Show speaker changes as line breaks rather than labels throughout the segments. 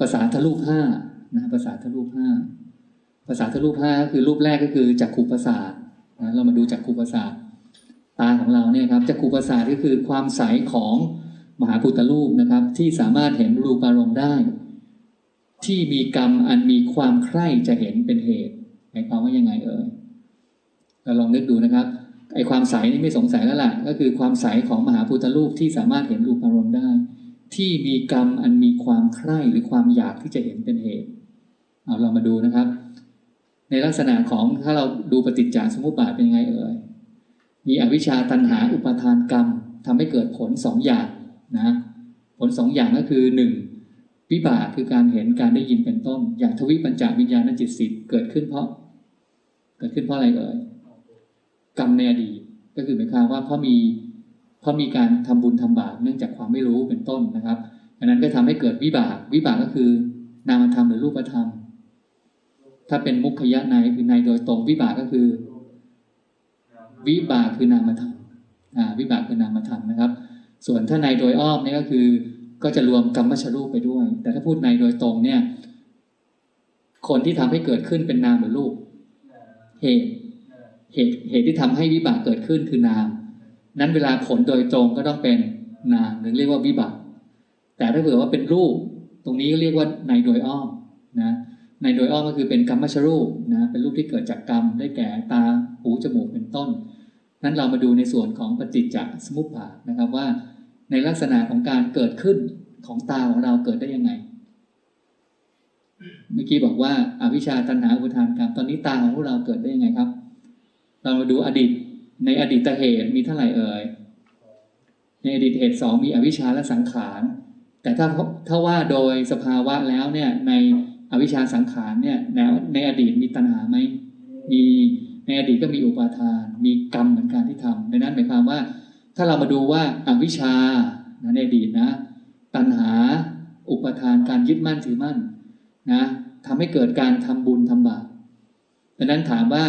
ภาษาทะลุห้านะภาษาทะลุห้าภาษาทะลุห้าก็คือรูปแรกก็คือจักขุประสาทนะเรามาดูจักขุประสาทตาของเราเนี่ยครับจักขุประสาทก็คือความใสของมหาพุทธรูปนะครับ ที่สามารถเห็นรูปารมณ์ได้ ที่มีกรรมอันมีความใคร่จะเห็นเป็นเหตุหมายความว่ายังไงเอ่ยเราลองนึกดูนะครับไอความใสนี่ไม่สงสัยแล้วล่ะ ก็คือความใสของมหาพุทธรูปที่สามารถเห็นรูปารมณ์ได้ ที่มีกรรมอันมีความใคร่หรือความอยากที่จะเห็นเป็นเหตุ เอาเรามาดูนะครับ ในลักษณะของถ้าเราดูปฏิจจสมุปบาทเป็นยังไงเอ่ย มีอวิชชาตันหาอุปทานกรรมทำให้เกิดผลสองอย่างนะผลสองอย่างก็คือหนึ่งวิบากคือการเห็นการได้ยินเป็นต้น อย่างทวิปัญจวิญญาณจิตสิทธิ์เกิดขึ้นเพราะ เกิดขึ้นเพราะอะไรเอ่ยกรรมในอดีตก็คือหมายความว่าเพราะมี เพราะมีการทำบุญทำบาปเนื่องจากความไม่รู้เป็นต้นนะครับอันนั้นก็ทำให้เกิดวิบาก วิบากก็คือนามธรรมหรือรูปธรรม ถ้าเป็นมุขยะในคือในโดยตรงวิบากก็คือ วิบากคือนามธรรมวิบากคือนามธรรมนะครับ ส่วนถ้าในโดยอ้อมนี่ก็คือ ก็จะรวมกรรมชรูปไปด้วย แต่ถ้าพูดในโดยตรงเนี่ย คนที่ทำให้เกิดขึ้นเป็นนามหรือรูป เหตุเหตุเหตุที่ทำให้วิบากเกิดขึ้นคือนาม นั้นเวลาผลโดยตรงก็ต้องเป็นนามหรือเรียกว่าวิบากแต่ถ้าเผื่อว่าเป็นรูป ตรงนี้ก็เรียกว่าในโดยอ้อมนะในโดยอ้อมก็คือเป็นกรรมชรูปนะเป็นรูปที่เกิดจากกรรมได้แก่ตาหูจมูกเป็นต้น นั้นเรามาดูในส่วนของปฏิจจสมุปบาทนะครับว่า ในลักษณะของการเกิดขึ้นของตาของเราเกิดได้ยังไง เมื่อกี้บอกว่าอาวิชชาตัณหาอุปทานกรรมตอนนี้ตาของพวกเราเกิดได้ยังไงครับ เรามาดูอดีต ในอดีตเหตุมีเท่าไหร่เอ่ย ในอดีตเหตุสองมีอวิชชาและสังขาร แต่ถ้าถ้าว่าโดยสภาวะแล้วเนี่ยในอวิชชาสังขารเนี่ยแนวในอดีตมีตัณหาไหมมีในอดีตก็มีอุปาทาน มีกรรมเหมือนกันที่ทำดังนั้นหมายความว่า ถ้าเรามาดูว่าอาวิชชาในอดีตนะ ตัณหาอุปทานการยึดมั่นถือมั่นนะทำให้เกิดการทำบุญทำบาปดังนั้นถามว่า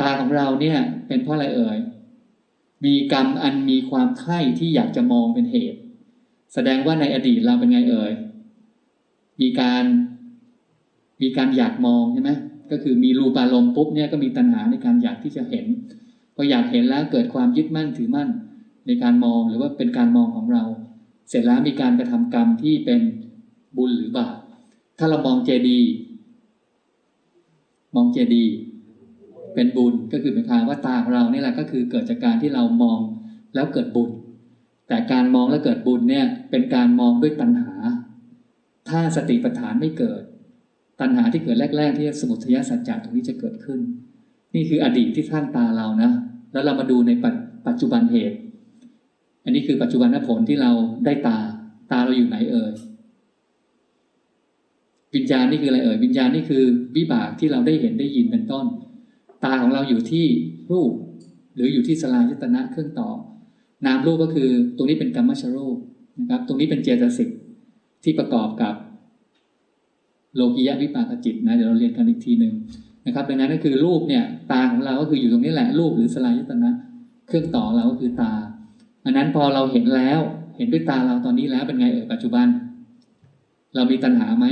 ตาของเราเนี่ย เป็นเพราะอะไรเอ่ย มีกรรมอันมีความใคร่ที่อยากจะมองเป็นเหตุ แสดงว่าในอดีตเราเป็นไงเอ่ย มีการมีการอยากมองใช่ไหมก็คือมีรูปารมณ์ปุ๊บเนี่ยก็มีตัณหาในการอยากที่จะเห็นพออยากเห็นแล้วเกิดความยึดมั่นถือมั่นในการมองหรือว่าเป็นการมองของเรา เสร็จแล้วมีการกระทำกรรมที่เป็นบุญหรือบาปถ้าเรามองเจดี มองเจดี เป็นบุญก็คือหมายความว่าตาของเรานี่แหละก็คือเกิดจากการที่เรามองแล้วเกิดบุญ แต่การมองแล้วเกิดบุญเนี่ยเป็นการมองด้วยตัณหา ถ้าสติปัฏฐานไม่เกิด ตัณหาที่เกิดแรก ๆ ที่สมุทัยสัจจะตรงนี้จะเกิดขึ้น นี่คืออดีตที่ข้างตาเรานะ แล้วเรามาดูในปัจจุบันเหตุ อันนี้คือปัจจุบันผลที่เราได้ตาตาเราอยู่ไหนเอ่ยวิญญาณนี่คืออะไรเอ่ยวิญญาณนี่คือวิบากที่เราได้เห็นได้ยินเป็นต้น ตาของเราอยู่ที่รูป หรืออยู่ที่สลายยตนะเครื่องต่อ นามรูปก็คือตรงนี้เป็นกรรมชรูปนะครับ ตรงนี้เป็นเจตสิกที่ประกอบกับโลกิยะวิปากจิตนะเดี๋ยวเราเรียนกันอีกทีหนึ่งนะครับดังนั้นก็คือรูปเนี่ย ตาของเราก็คืออยู่ตรงนี้แหละรูปหรือสลายยตนะ เครื่องต่อเราก็คือตาอันนั้นพอเราเห็นแล้ว เห็นด้วยตาเราตอนนี้แล้วเป็นไงเอ่ยปัจจุบัน เรามีตัณหาไหม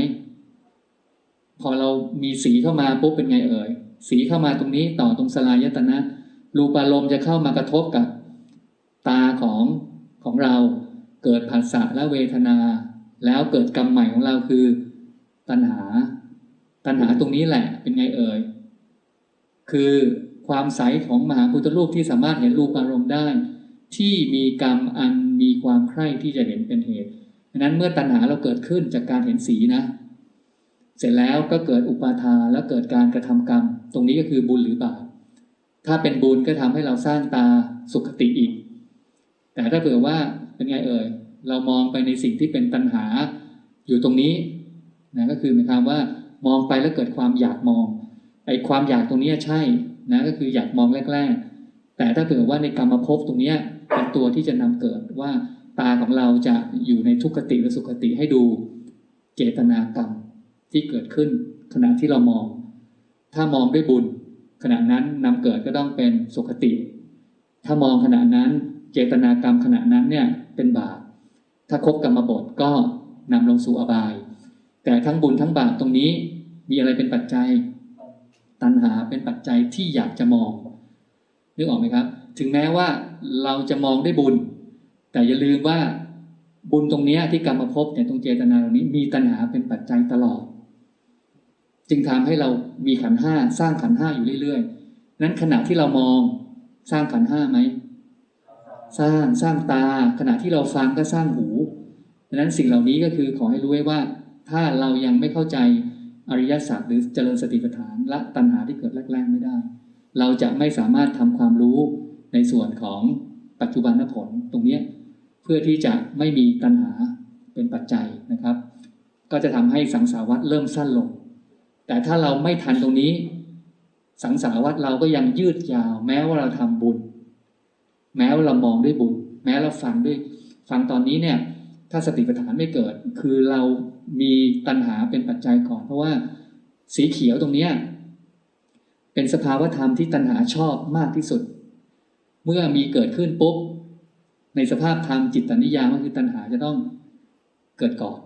พอเรามีสีเข้ามาปุ๊บเป็นไงเอ่ย สีเข้ามาตรงนี้ต่อตรงสลายยตนะรูปารมณ์จะเข้ามากระทบกับตาของของเราเกิดผัสสะและเวทนา แล้วเกิดกรรมใหม่ของเราคือ ตัณหา ตัณหาตรงนี้แหละเป็นไงเอ่ยคือความใสของมหาพุทธรูปที่สามารถเห็นรูปอารมณ์ได้ ที่มีกรรมอันมีความใคร่ที่จะเห็นเป็นเหตุดังนั้นเมื่อตัณหาเราเกิดขึ้นจากการเห็นสีนะ เสร็จแล้วก็เกิดอุปาทานแล้วเกิดการกระทำกรรม ตรงนี้ก็คือบุญหรือบาปถ้าเป็นบุญก็ทำให้เราสร้างตาสุขติอีก แต่ถ้าเผื่อว่าเป็นไงเอ่ยเรามองไปในสิ่งที่เป็นตัณหาอยู่ตรงนี้นะก็คือหมายความว่ามองไปแล้วเกิดความอยากมองไอ้ความอยากตรงนี้ใช่นะก็คืออยากมองแรก ๆ แต่ถ้าเผื่อว่าในกรรมภพตรงนี้เป็นตัวที่จะนำเกิดว่าตาของเราจะอยู่ในทุกขติหรือสุขติให้ดูเจตนากรรม ที่เกิดขึ้นขณะที่เรามอง ถ้ามองด้วยบุญ ขณะนั้นนำเกิดก็ต้องเป็นสุขติ ถ้ามองขณะนั้นเจตนากรรมขณะนั้นเนี่ยเป็นบาปถ้าครบกรรมบทก็นำลงสู่อบาย แต่ทั้งบุญทั้งบาปตรงนี้มีอะไรเป็นปัจจัย ตัณหาเป็นปัจจัยที่อยากจะมองนึกออกไหมครับ ถึงแม้ว่าเราจะมองได้บุญ แต่อย่าลืมว่าบุญตรงนี้ที่กรรมภพเนี่ยตรงเจตนาตรงนี้มีตัณหาเป็นปัจจัยตลอด จึงทำให้เรามีขันห้าสร้างขันห้าอยู่เรื่อยๆ นั้นขณะที่เรามองสร้างขันห้าไหม สร้างสร้างตา ขณะที่เราฟังก็สร้างหูดังนั้นสิ่งเหล่านี้ก็คือขอให้รู้ไว้ว่า ถ้าเรายังไม่เข้าใจอริยสัจหรือเจริญสติปัฏฐานละตัณหาที่เกิดแรกๆไม่ได้ เราจะไม่สามารถทำความรู้ในส่วนของปัจจุบันผลตรงนี้เพื่อที่จะไม่มีตัณหาเป็นปัจจัยนะครับ ก็จะทำให้สังสารวัฏเริ่มสั้นลง แต่ถ้าเราไม่ทันตรงนี้ สังสารวัฏเราก็ยังยืดยาว แม้ว่าเราทำบุญ แม้ว่าเรามองด้วยบุญ แม้เราฟังด้วย ฟังตอนนี้เนี่ย ถ้าสติปัฏฐานไม่เกิด คือเรามีตัณหาเป็นปัจจัยก่อน เพราะว่าสีเขียวตรงเนี้ยเป็นสภาวธรรมที่ตัณหาชอบมากที่สุด เมื่อมีเกิดขึ้นปุ๊บในสภาพธรรมจิตตนิยามก็คือตัณหาจะต้องเกิดก่อน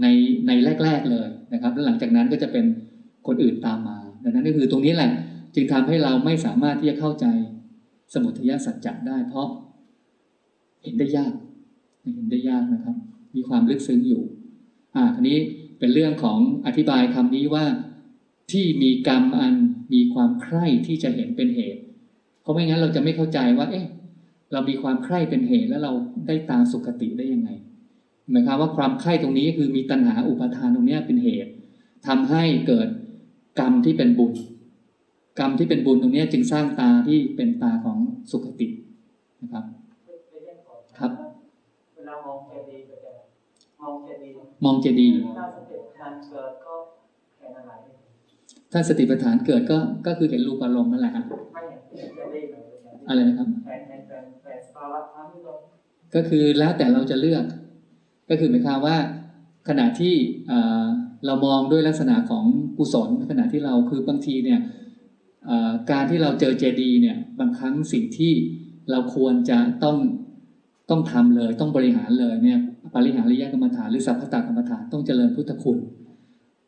ในในแรก ๆเลย นะครับแล้วหลังจากนั้นก็จะเป็นคนอื่นตามมา ดังนั้นก็คือตรงนี้แหละ จึงทำให้เราไม่สามารถที่จะเข้าใจสมุทัยสัจจะได้ เพราะเห็นได้ยากเห็นได้ยากนะครับ มีความลึกซึ้งอยู่ อ่าทีนี้เป็นเรื่องของอธิบายคำนี้ว่าที่มีกรรมอันมีความใคร่ที่จะเห็นเป็นเหตุ เพราะไม่งั้นเราจะไม่เข้าใจว่า เอ๊ะ เรามีความใคร่เป็นเหตุแล้วเราได้ตามสุขติได้ยังไง หมายความว่าความใคร่ตรงนี้คือมีตัณหาอุปาทานตรงเนี้ยเป็นเหตุทำให้เกิดกรรมที่เป็นบุญ กรรมที่เป็นบุญตรงเนี้ยจึงสร้างตาที่เป็นตาของสุขตินะครับ
ไปเรียกก่อน
ครับ
เวลามองเจดีย์ก็จะมองเจดีย์
มองเจดีย์
ถ้าสติทานเกิดก็แค่อะไร
ถ้าสติปัฏฐานเกิดก็ก็คือเห็นรูปอารมณ์นั่นแหละครับ
ไม่เห็นเจดีย์เลย
อะไรนะครับ
แผนแผนแผนแผนสภาวะธรรมที่เรา
ก็คือแล้วแต่เราจะเลือก ก็คือหมายความว่าขณะที่เรามองด้วยลักษณะของกุศลขณะที่เราคือบางทีเนี่ยการที่เราเจอเจดีเนี่ยบางครั้งสิ่งที่เราควรจะต้องต้องทำเลย ต้องบริหารเลยเนี่ยปริหาริยกรรมฐานหรือสัพพตกรรมฐานต้องเจริญพุทธคุณ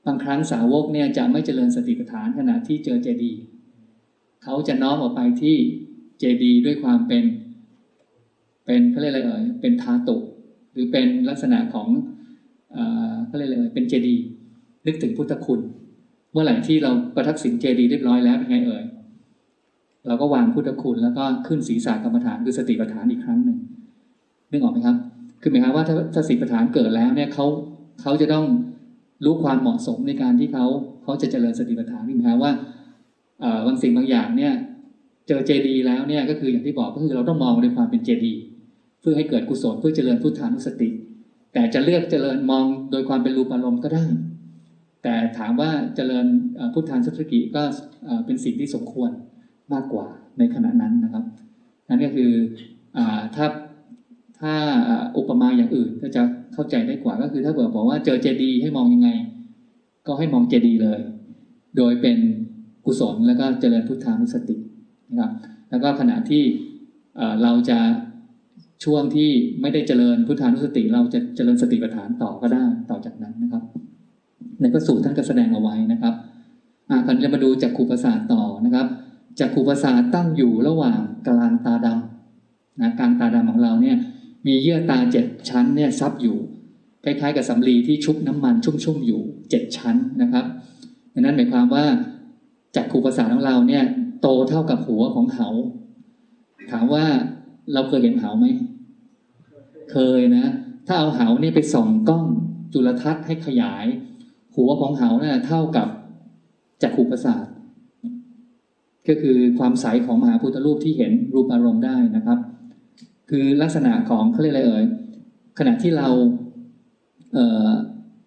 บางครั้งสาวกเนี่ยจะไม่เจริญสติปัฏฐานขณะที่เจอเจดีเขาจะน้อมออกไปที่เจดีด้วยความเป็น เป็นเขาเรียกอะไรเอ่ยเป็นทาตุ หรือเป็นลักษณะของเอ่อเขาเรียกอะไรเป็นเจดีย์นึกถึงพุทธคุณ เมื่อไหร่ที่เราประทักษิณเจดีย์เรียบร้อยแล้วเป็นไงเอ่ยเราก็วางพุทธคุณแล้วก็ขึ้นศีรษะกรรมฐานคือสติปัฏฐานอีกครั้งหนึ่งนึกออกไหมครับ คือหมายความว่าถ้าสติปัฏฐานเกิดแล้วเนี่ยเขาเขาจะต้องรู้ความเหมาะสมในการที่เขาเขาจะเจริญสติปัฏฐานคือหมายความว่าบางสิ่งบางอย่างเนี่ย เจอเจดีแล้วเนี่ยก็คืออย่างที่บอกก็คือเราต้องมองในความเป็นเจดีย์ พื่อให้เกิดกุศลเพื่อเจริญพุทธานุสติ แต่จะเลือกเจริญมองโดยความเป็นรูปอารมณ์ก็ได้ แต่ถามว่าเจริญพุทธานุสติก็เป็นสิ่งที่สมควรมากกว่าในขณะนั้นนะครับ นั่นก็คืออถ้าถ้าอุปมาอย่างอื่นก็จะเข้าใจได้กว่าก็คือถ้าเกิดบอกว่าเจอเจดีย์ให้มองยังไง ก็ให้มองเจดีย์เลย โดยเป็นกุศลแล้วก็เจริญพุทธานุสตินะครับแล้วก็ขณะที่เราจะ ช่วงที่ไม่ได้เจริญพุทธานุสติ เราจะเจริญสติปัฏฐานต่อก็ได้ต่อจากนั้นนะครับในพระสูตรท่านก็แสดงเอาไว้นะครับอ่ากันจะมาดูจากขูประสาทต่อนะครับจากขูประสาทตั้งอยู่ระหว่างกลางตาดำนะกลางตาดำของเราเนี่ยมีเยื่อตาเจ็ดชั้นเนี่ยซับอยู่คล้ายๆกับสำลีที่ชุบน้ำมันชุ่มๆอยู่เจ็ดชั้นนะครับดังนั้นหมายความว่าจากขูประสาทของเราเนี่ยโตเท่ากับหัวของเหาถามว่า เราเคยเห็นเหาไหม เคยนะ ถ้าเอาเหาเนี่ยไปส่องกล้องจุลทรรศน์ให้ขยาย หัวของเหาเนะ่ะเท่ากับจักขุประสาทก็คือความใสของมหาพุทธรูปที่เห็นรูปอารมณ์ได้นะครับ คือลักษณะของเขาเรียกอะไรเอ่ยขณะที่เราเอ่อ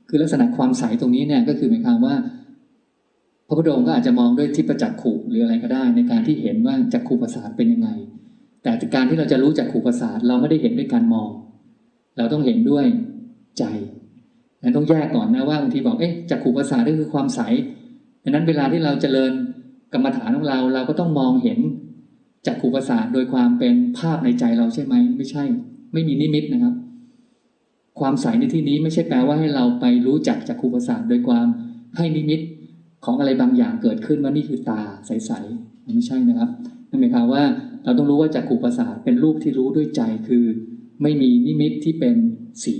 คือลักษณะความใสตรงนี้เนี่ยก็คือหมายความว่า พระพุทธองค์ก็อาจจะมองด้วยทิพจักขุหรืออะไรก็ได้ ในการที่เห็นว่าจักขุประสาทเป็นยังไง แต่การที่เราจะรู้จักขุประสาทเราไม่ได้เห็นด้วยการมอง เราต้องเห็นด้วยใจนั้นต้องแยกก่อนนะว่าบางทีบอกเอ๊ะจักขุประสาทก็คือความใสดังนั้นเวลาที่เราเจริญกรรมฐานของเราเราก็ต้องมองเห็นจักขุประสาทโดยความเป็นภาพในใจเราใช่ไหมไม่ใช่ ไม่มีนิมิตนะครับ ความใสในที่นี้ไม่ใช่แปลว่าให้เราไปรู้จักจักขูประสาทโดยความให้นิมิตของอะไรบางอย่างเกิดขึ้นว่านี่คือตาใสๆมันไม่ใช่นะครับนั่นหมายความว่า เราต้องรู้ว่าจักขูประสาทเป็นรูปที่รู้ด้วยใจคือ ไม่มีนิมิตที่เป็นสี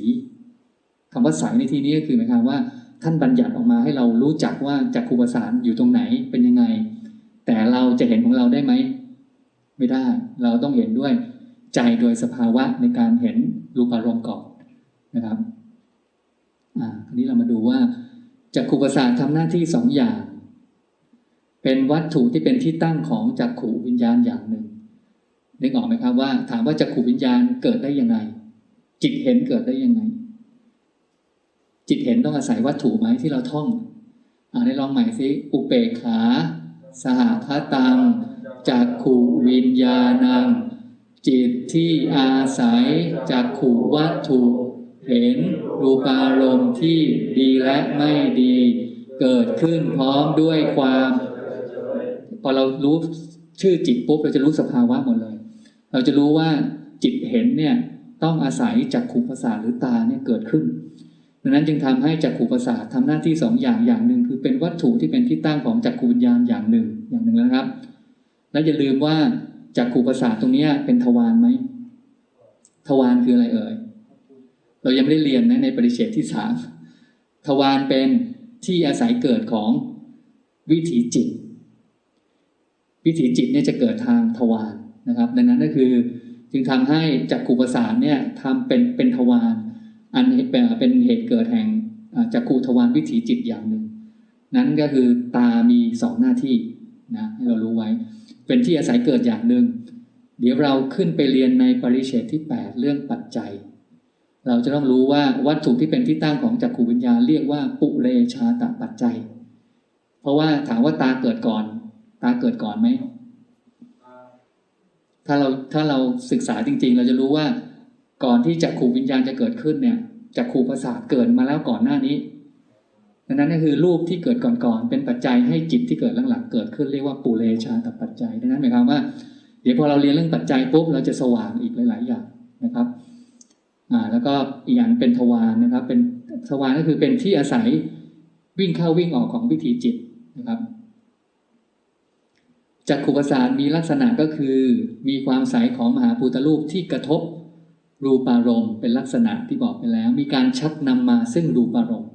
คำว่าใสในที่นี้ก็คือหมายความว่า ท่านบัญญัติออกมาให้เรารู้จักว่าจักขูประสาทอยู่ตรงไหนเป็นยังไง แต่เราจะเห็นของเราได้ไหมไม่ได้ เราต้องเห็นด้วยใจโดยสภาวะในการเห็นรูปารมณ์ก่อนนะครับอ่าทีนี้เรามาดูว่าจักขูประสาททำหน้าที่สองอย่าง เป็นวัตถุที่เป็นที่ตั้งของจักขูวิญญาณอย่างหนึ่ง นึกออกไหมครับว่า ถามว่าจักขูวิญญาณเกิดได้ยังไง จิตเห็นเกิดได้ยังไง จิตเห็นต้องอาศัยวัตถุไหมที่เราท่องอ่าได้ลองใหม่สิอุเปกขา สหคตังจักขูวิญญาณังจิตที่อาศัยจักขูวัตถุ เห็นรูปารมณ์ที่ดีและไม่ดี เกิดขึ้นพร้อมด้วยความ พอเรารู้ชื่อจิตปุ๊บเราจะรู้สภาวะหมดเลย เราจะรู้ว่าจิตเห็นเนี่ยต้องอาศัยจักขูประสาทหรือตาเนี่ยเกิดขึ้นดังนั้นจึงทำให้จักขูประสาททำหน้าที่สองอย่างอย่างหนึ่ง คือเป็นวัตถุที่เป็นที่ตั้งของจักขูวิญญาณอย่างหนึ่งอย่างหนึ่งแล้วนะครับ และอย่าลืมว่าจักขูประสาทตรงนี้เป็นทวารไหมทวารคืออะไรเอ่ยเรายังไม่ได้เรียนนะในปริเฉดที่สามทวารเป็นที่อาศัยเกิดของวิถีจิต วิถีจิตเนี่ยจะเกิดทางทวาร นะครับ ดังนั้นก็คือจึงทำให้จักขูประสาทเนี่ยทำเป็นเป็นทวารอันเป็นเป็นเหตุเกิดแห่งจักขูทวารวิถีจิตอย่างหนึ่ง นั้นก็คือตามีสองหน้าที่นะให้เรารู้ไว้ เป็นที่อาศัยเกิดอย่างหนึ่ง เดี๋ยวเราขึ้นไปเรียนในปริเฉดที่ 8 เรื่องปัจจัย เราจะต้องรู้ว่าวัตถุที่เป็นที่ตั้งของจักขูวิญญาณเรียกว่าปุเรชาตปัจจัย เพราะว่าถามว่าตาเกิดก่อน ตาเกิดก่อนไหม ถ้าเราถ้าเราศึกษาจริง ๆ เราจะรู้ว่าก่อนที่จักขูวิญญาณจะเกิดขึ้นเนี่ยจักขูประสาทเกิดมาแล้วก่อนหน้านี้ดังนั้นก็คือรูปที่เกิดก่อนๆเป็นปัจจัยให้จิตที่เกิดหลังๆเกิดขึ้นเรียกว่าปุเรชาตปัจจัยดังนั้นหมายความว่า เดี๋ยวพอเราเรียนเรื่องปัจจัยปุ๊บเราจะสว่างอีกหลาย ๆ อย่างนะครับอ่าแล้วก็อีกอย่างเป็นทวารนะครับ เป็นทวารก็คือเป็นที่อาศัยวิ่งเข้าวิ่งออกของวิถีจิตนะครับ จักขุประสาทมีลักษณะก็คือ มีความใสของมหาภูตรูปที่กระทบรูปารมณ์เป็นลักษณะที่บอกไปแล้ว มีการชักนำมาซึ่งรูปารมณ์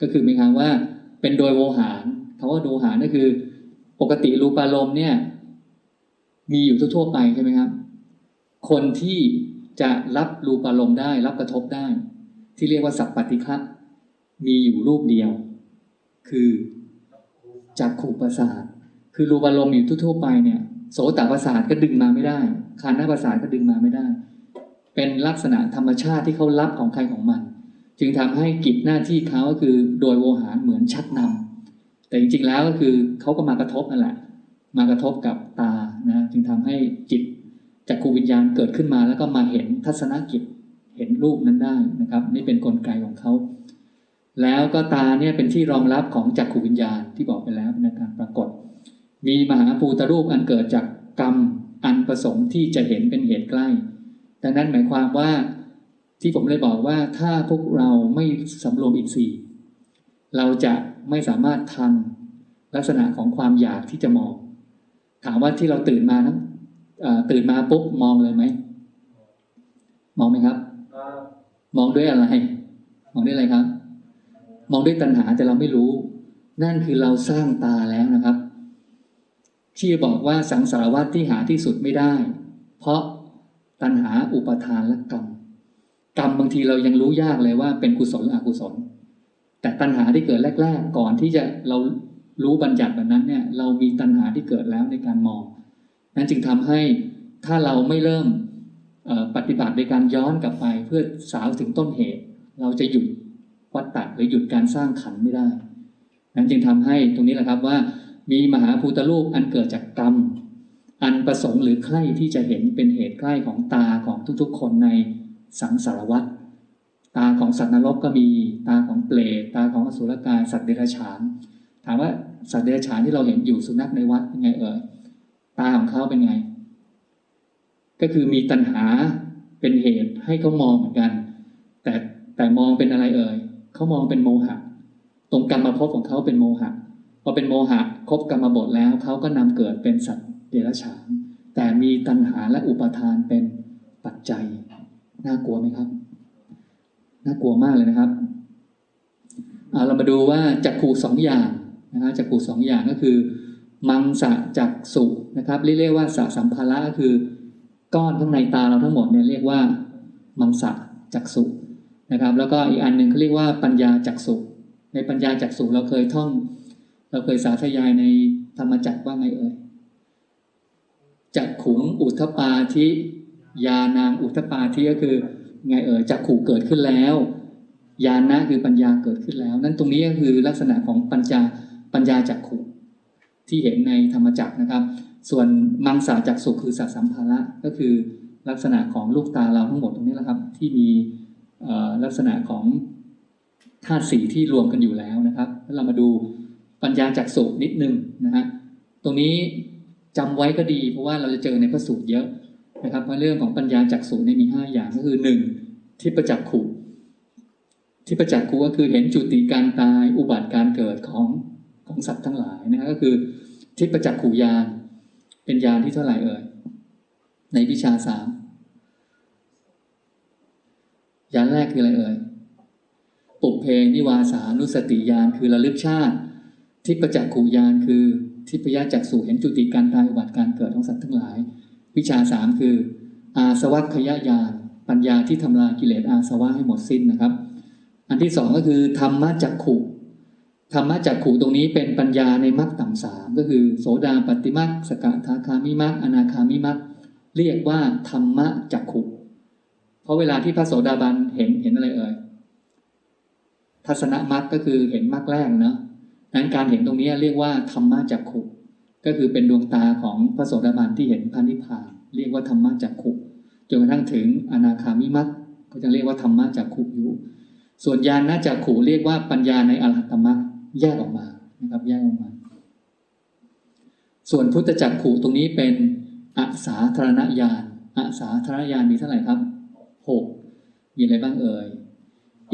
ก็คือหมายความว่าเป็นโดยโวหารคำว่าโดหารก็คือ ปกติรูปารมณ์เนี่ย มีอยู่ทั่วๆไปใช่ไหมครับ คนที่จะรับรูปารมณ์ได้ รับกระทบได้ ที่เรียกว่าสัพปฏิฆะมีอยู่รูปเดียว คือจักขุประสาท คือรูปอารมณ์อยู่ทั่วไปเนี่ยโสตประสาทก็ดึงมาไม่ได้คานาประสาทก็ดึงมาไม่ได้ เป็นลักษณะธรรมชาติที่เขารับของใครของมัน จึงทำให้กิจหน้าที่เขาก็คือโดยโวหารเหมือนชักนำแต่จริงๆแล้วก็คือเขาก็มากระทบนั่นแหละ มากระทบกับตานะจึงทำให้จิตจักขูวิญญาณเกิดขึ้นมา แล้วก็มาเห็นทัศนกิจเห็นรูปนั้นได้นะครับ นี่เป็นนกลไกของเขาแล้วก็ตาเนี่ยเป็นที่รองรับของจักขูวิญญาณที่บอกไปแล้วในการปรากฏ มีมหาภูตรูปอันเกิดจากกรรมอันประสงค์ที่จะเห็นเป็นเหตุใกล้ ดังนั้นหมายความว่าที่ผมเลยบอกว่าถ้าพวกเราไม่สำรวมอินทรีย์ เราจะไม่สามารถทันลักษณะของความอยากที่จะมอง ถามว่าที่เราตื่นมานะตื่นมาปุ๊บมองเลยไหม มองไหมครับ มองด้วยอะไร มองด้วยอะไรครับ มองด้วยตัณหาแต่เราไม่รู้ นั่นคือเราสร้างตาแล้วนะครับ ที่บอกว่าสังสารวัฏที่หาที่สุดไม่ได้ เพราะตัณหาอุปทานและกรรมกรรมบางทีเรายังรู้ยากเลยว่าเป็นกุศลหรืออกุศล แต่ตัณหาที่เกิดแรก ๆ ก่อนที่จะเรารู้บัญญัติแบบนั้นเนี่ย เรามีตัณหาที่เกิดแล้วในการมอง นั้นจึงทำให้ถ้าเราไม่เริ่มปฏิบัติในการย้อนกลับไปเพื่อสาวถึงต้นเหตุ เราจะหยุดวัฏฏะหรือหยุดการสร้างขันไม่ได้ นั้นจึงทำให้ตรงนี้แหละครับว่า มีมหาภูตรูปอันเกิดจากกรรม อันประสงค์หรือใคร่ที่จะเห็นเป็นเหตุใกล้ของตาของทุกๆ คนในสังสารวัฏตาของสัตว์นรกก็มีตาของเปรตตาของอสุรกายสัตว์เดรัจฉาน ถามว่าสัตว์เดรัจฉานที่เราเห็นอยู่สุนัขในวัดเป็นไงเอ่ยตาของเขาเป็นไง ก็คือมีตัณหาเป็นเหตุให้เขามองเหมือนกัน แต่แต่มองเป็นอะไรเอ่ยเขามองเป็นโมหะ ตรงกรรมภพของเขาเป็นโมหะ พอเป็นโมหะครบกรรมบทแล้วเขาก็นำเกิดเป็นสัตว์เดรัจฉานแต่มีตัณหาและอุปทานเป็นปัจจัย น่ากลัวไหมครับ น่ากลัวมากเลยนะครับอ่าเรามาดูว่าจักขู่สองอย่างนะฮะจักขู่สองอย่างก็คือ มังสะจักสุนะครับเรียกว่าสะสัมภาระก็คือ ก้อนข้างในตาเราทั้งหมดเนี่ยเรียกว่า มังสะจักสุนะครับ แล้วก็อีกอันหนึ่งเขาเรียกว่าปัญญาจักสุในปัญญาจักสุเราเคยท่อง เราเคยสาธยายในธรรมจักรว่าไงเอ่ยจักขุงอุทธปาทิยานางอุทธปาทิก็คือไงเอ่ยจักขู่เกิดขึ้นแล้ว ญาณะคือปัญญาเกิดขึ้นแล้ว นั่นตรงนี้ก็คือลักษณะของปัญญาปัญญาจักขู่ที่เห็นในธรรมจักรนะครับ ส่วนมังสาจักสุคือสัตสัมภาระก็คือลักษณะของลูกตาเราทั้งหมดตรงนี้แหละครับ ที่มีลักษณะของธาตุสีที่รวมกันอยู่แล้วนะครับแล้วเรามาดู ปัญญาจักสุนิดนึงนะฮะตรงนี้จำไว้ก็ดี เพราะว่าเราจะเจอในพระสูตรเยอะนะครับว่าเรื่องของปัญญาจักสุเนี่มีห้าอย่างก็คือหนึ่งทิปจักษ์ขุทิประจักษ์ขุก็คือเห็นจุติการตายอุบัติการเกิดของของสัตว์ทั้งหลายนะก็คือทิประจักษ์ขุยานเป็นยานที่เท่าไหร่เอ่ยในวิชาสามยานแรกคืออะไรเอ่ยปุเพนิวาสานุสติยานคือระลึกชาติ ทิปจักขุยานคือทิพยจักสู่เห็นจุติการตายอุบัติการเกิดของสัตว์ทั้งหลาย วิชาสามคือ อาสวัคยญาณปัญญาที่ทำลายกิเลสอาสวะให้หมดสิ้นนะครับ อันที่สองก็คือธรรมจักขุธรรมจักขุตรงนี้เป็นปัญญาในมรรคต่ำสามก็คือ โสดาปฏิมรรคสกทาคามิมรรคอนาคามิมรรคเรียกว่าธรรมจักขุเพราะเวลาที่พระโสดาบันเห็นเห็นอะไรเอ่ยทัศนมรรคก็คือเห็นมรรคแรกเนาะ นั้นการเห็นตรงนี้เรียกว่าธรรมะจักขุก็คือเป็นดวงตาของพระโสดาบันที่เห็นพระนิพพาน เรียกว่าธรรมะจักขุจนกระทั่งถึงอนาคามิมรรคก็จะเรียกว่าธรรมะจักขุอยู่ ส่วนญาณจักขุเรียกว่าปัญญาในอรหัตมรรคแยกออกมานะครับแยกออกมา ส่วนพุทธจักขุตรงนี้เป็นอสาธารณญาณอสาธารณญาณมีเท่าไหร่ครับหกมีอะไรบ้างเอ่ย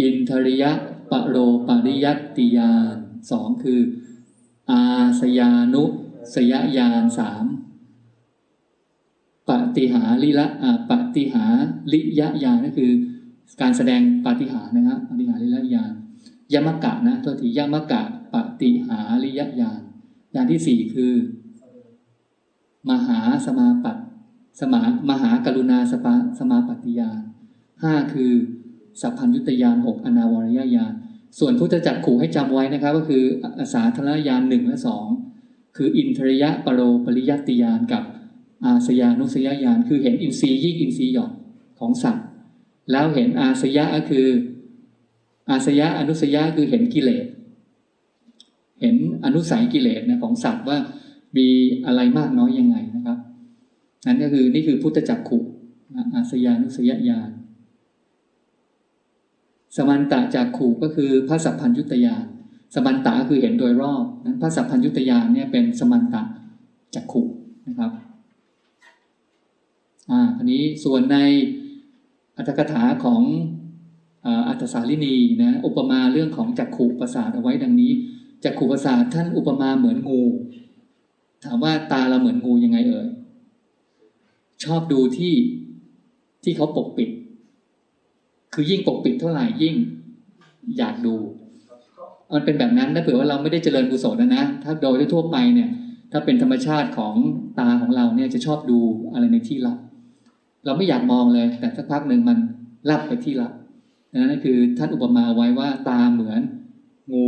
อินทริยะปะโรปาริยัตติยาน สองคือ อาสยานุสยญาณสามปฏิหาริละปฏิหาริยะญาณก็คือ การแสดงปฏิหารนะครับปฏิหาริยญาณยมกะนะโทษทียมกะปฏิหาริยะญาณญาณที่สี่คือ มหาสมาปัตสมามหากรุณาสปาสมาปัตติยานห้าคือสัพพัญยุตยานหกอนาวรยญาณ ส่วนพุทธจักขู่ให้จำไว้นะครับ ก็คืออาสาธรณญาณหนึ่งและสองคืออินทริยะปโรปริยัติยานกับอาสยานุสยญาณคือเห็นอินทรีย์ยิ่งอินทรีย์หย่อนของสัตว์ แล้วเห็นอาสยะก็คือ อาสยะอนุสยะคือเห็นกิเลสเห็นอนุสัยกิเลสนะของสัตว์ว่ามีอะไรมากน้อยยังไงนะครับ นั่นก็คือนี่คือพุทธจักขุนะอาสยานุสยญาณ สมันตะจักขุก็คือพระสัพพัญยุตยานสมันตะคือเห็นโดยรอบนั้นพระสัพพัญยุตยานเนี่ยเป็นสมันตะจักขุนะครับอ่าทีนี้ส่วนในอัตถกถาของอัตสาลินีนะอุปมาเรื่องของจักขุประสาทเอาไว้ดังนี้จักขุประสาทท่านอุปมาเหมือนงู ถามว่าตาเราเหมือนงูยังไงเอ่ยชอบดูที่ที่เขาปกปิด คือยิ่งปกปิดเท่าไหร่ยิ่งอยากดู มันเป็นแบบนั้นถ้าเผื่อว่าเราไม่ได้เจริญกุศลนะนะ ถ้าโดยทั่วไปเนี่ย ถ้าเป็นธรรมชาติของตาของเราเนี่ยจะชอบดูอะไรในที่ลับ เราไม่อยากมองเลย แต่สักพักหนึ่งมันลับไปที่ลับนั่นคือท่านอุปมาไว้ว่าตาเหมือนงู